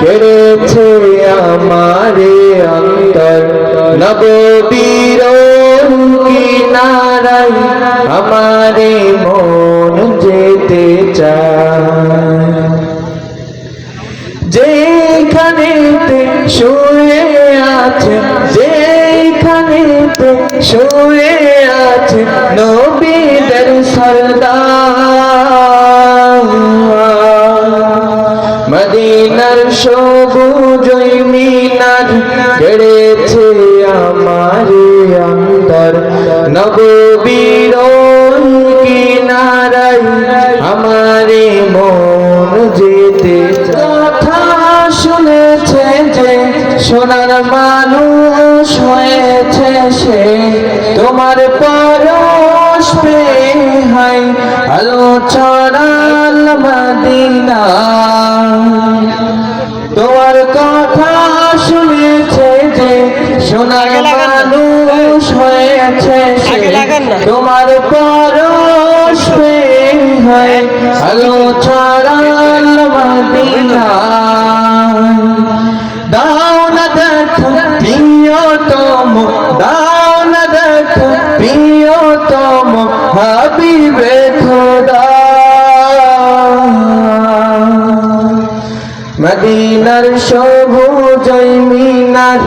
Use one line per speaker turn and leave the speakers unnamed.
কেড়েছে আমারে অন্তর? নববীর কিনারাই আমারে মন যেতে চায়? যেখানেতে শুয়ে আছে যেখানেতে শুয়ে আছে নবীদের সরদার। মদিনার সবুজ মিনার কেড়েছে আমার অন্তর। নববীর কিনারাই আমারে মন যেতে কথা শুনেছে যে সোনার মানুষ হয়েছে সে। তোমার পরশ হাই আলো ছড়াল মদিনা সোনার মানুষ হয়েছে তোমার পরশ হাই আলো ছড়াল মদিনা দাও না দেখ প্রিয়তম। দাও না দেখ প্রিয়তম। হাবিবে খোদা মদিনার সবুজ মিনার।